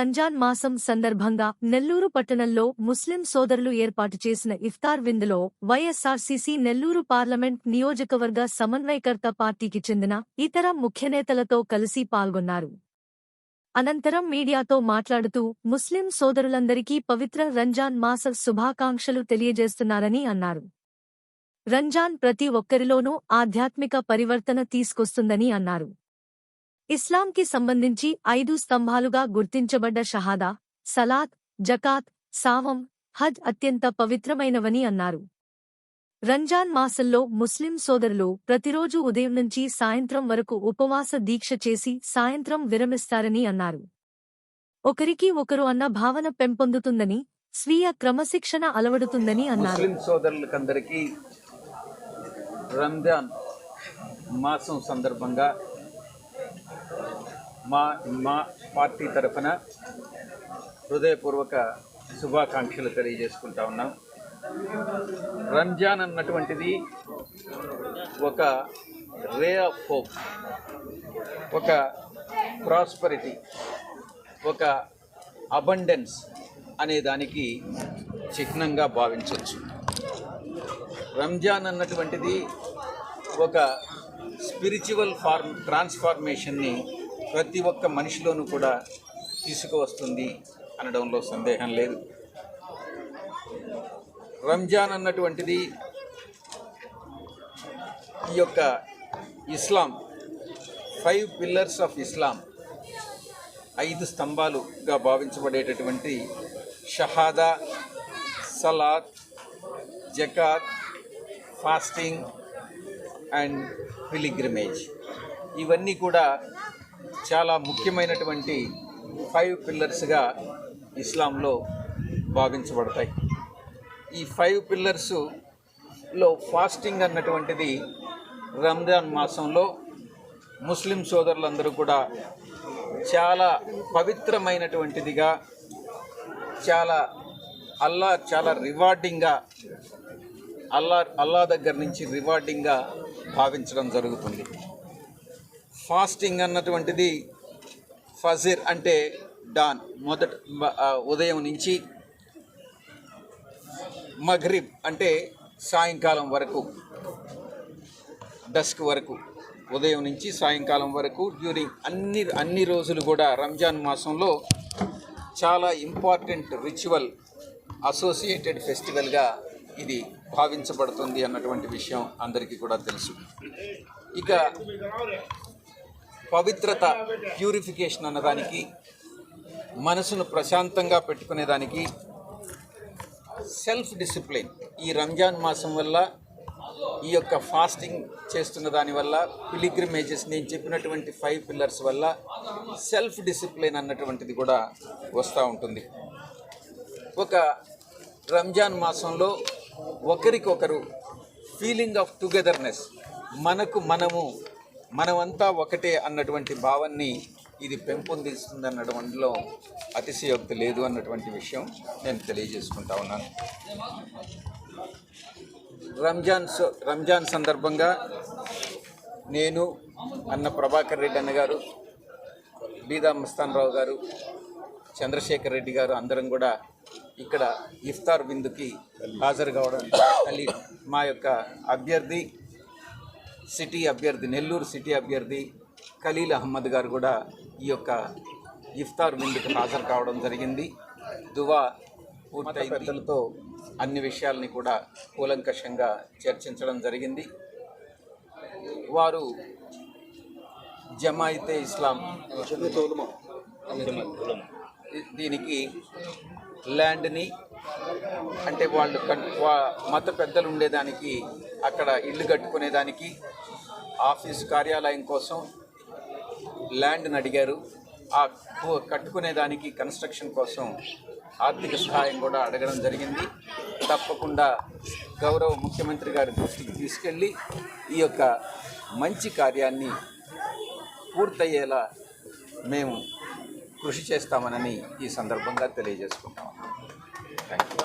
రంజాన్ మాసం సందర్భంగా నెల్లూరు పట్టణంలో ముస్లిం సోదరులు ఏర్పాటు చేసిన ఇఫ్తార్ విందులో వైఎస్సార్సీసీ నెల్లూరు పార్లమెంట్ నియోజకవర్గ సమన్వయకర్త పార్టీకి చెందిన ఇతర ముఖ్యనేతలతో కలిసి పాల్గొన్నారు. అనంతరం మీడియాతో మాట్లాడుతూ ముస్లిం సోదరులందరికీ పవిత్ర రంజాన్ మాస శుభాకాంక్షలు తెలియజేస్తున్నారని అన్నారు. రంజాన్ ప్రతి ఒక్కరిలోనూ ఆధ్యాత్మిక పరివర్తన తీసుకొస్తుందని అన్నారు. ఇస్లాంకి సంబంధించి ఐదు స్తంభాలుగా గుర్తించబడ్డ షహాదా సలాత్ జకాత్ సావం హజ్ అత్యంత పవిత్రమైనవని అన్నారు. రంజాన్ మాసంలో ముస్లిం సోదరులు ప్రతిరోజు ఉదయం నుంచి సాయంత్రం వరకు ఉపవాస దీక్ష చేసి సాయంత్రం విరమిస్తారని అన్నారు. ఒకరికి ఒకరు అన్న భావన పెంపొందుతుందని స్వీయ క్రమశిక్షణ అలవడుతుందని అన్నారు. సోదరులకందరికీ రంజాన్ మాసం సందర్భంగా మా మా పార్టీ తరఫున హృదయపూర్వక శుభాకాంక్షలు తెలియజేసుకుంటా ఉన్నాం. రంజాన్ అన్నటువంటిది ఒక రే ఆఫ్ హోప్ ఒక ప్రాస్పరిటీ ఒక అబండెన్స్ అనే దానికి చిహ్నంగా భావించవచ్చు. రంజాన్ అన్నటువంటిది ఒక స్పిరిచువల్ ఫార్మ్ ట్రాన్స్ఫార్మేషన్ని ప్రతి ఒక్క మనిషిలోనూ కూడా తీసుకువస్తుంది అనడంలో సందేహం లేదు. రంజాన్ అన్నటువంటిది ఈ యొక్క Islam five pillars of Islam ఐదు స్తంభాలుగా భావించబడేటటువంటి షహాదా సలాద్ జకాత్ ఫాస్టింగ్ అండ్ పిలిగ్రిమేజ్. ఇవన్నీ కూడా చాలా ముఖ్యమైనటువంటి ఫైవ్ పిల్లర్స్గా ఇస్లాంలో భావించబడతాయి. ఈ ఫైవ్ పిల్లర్స్లో ఫాస్టింగ్ అన్నటువంటిది రంజాన్ మాసంలో ముస్లిం సోదరులందరూ కూడా చాలా పవిత్రమైనటువంటిదిగా చాలా అల్లా చాలా రివార్డింగ్గా అల్లా అల్లా దగ్గర నుంచి రివార్డింగ్గా భావించడం జరుగుతుంది. ఫాస్టింగ్ అన్నటువంటిది ఫజిర్ అంటే డాన్ మొదట ఉదయం నుంచి మఘ్రిబ్ అంటే సాయంకాలం వరకు డస్క్ వరకు ఉదయం నుంచి సాయంకాలం వరకు డ్యూరింగ్ అన్ని అన్ని రోజులు కూడా రంజాన్ మాసంలో చాలా ఇంపార్టెంట్ రిచువల్ అసోసియేటెడ్ ఫెస్టివల్గా ఇది భావించబడుతుంది అన్నటువంటి విషయం అందరికీ కూడా తెలుసు. ఇక పవిత్రత ప్యూరిఫికేషన్ అన్నదానికి మనసును ప్రశాంతంగా పెట్టుకునేదానికి సెల్ఫ్ డిసిప్లిన్ ఈ రంజాన్ మాసం వల్ల ఈ యొక్క ఫాస్టింగ్ చేస్తున్న దానివల్ల పిలిగ్రిమేజెస్ నేను చెప్పినటువంటి ఫైవ్ పిల్లర్స్ వల్ల సెల్ఫ్ డిసిప్లిన్ అన్నటువంటిది కూడా వస్తూ ఉంటుంది. ఒక రంజాన్ మాసంలో ఒకరికొకరు ఫీలింగ్ ఆఫ్ టుగెదర్నెస్ మనకు మనము మనమంతా ఒకటే అన్నటువంటి భావాన్ని ఇది పెంపొందిస్తుంది అన్నటువంటిలో అతిశయోక్తి లేదు అన్నటువంటి విషయం నేను తెలియజేసుకుంటా ఉన్నాను. రంజాన్ సో- రంజాన్ సందర్భంగా నేను అన్న ప్రభాకర్ రెడ్డి అన్న గారు బీదా మస్తాన్ రావు గారు చంద్రశేఖర్ రెడ్డి గారు అందరం కూడా ఇక్కడ ఇఫ్తార్ విందుకి హాజరు కావడం తల్లి మా యొక్క అభ్యర్థి సిటీ అభ్యర్థి నెల్లూరు సిటీ అభ్యర్థి ఖలీల్ అహ్మద్ గారు కూడా ఈ యొక్క ఇఫ్తార్ విందుకు హాజరు కావడం జరిగింది. దువా పూర్తి పెద్దలతో అన్ని విషయాల్ని కూడా కూలంకషంగా చర్చించడం జరిగింది. వారు జమాయితే ఇస్లాం దీనికి ల్యాండ్ని అంటే వాళ్ళు మత పెద్దలు ఉండేదానికి అక్కడ ఇల్లు కట్టుకునేదానికి ఆఫీస్ కార్యాలయం కోసం ల్యాండ్ని అడిగారు. ఆ కట్టుకునేదానికి కన్స్ట్రక్షన్ కోసం ఆర్థిక సహాయం కూడా అడగడం జరిగింది. తప్పకుండా గౌరవ ముఖ్యమంత్రి గారి దృష్టికి తీసుకెళ్ళి ఈ యొక్క మంచి కార్యాన్ని పూర్తయ్యేలా మేము కృషి చేస్తామనని ఈ సందర్భంగా తెలియజేసుకుంటాం. Thank you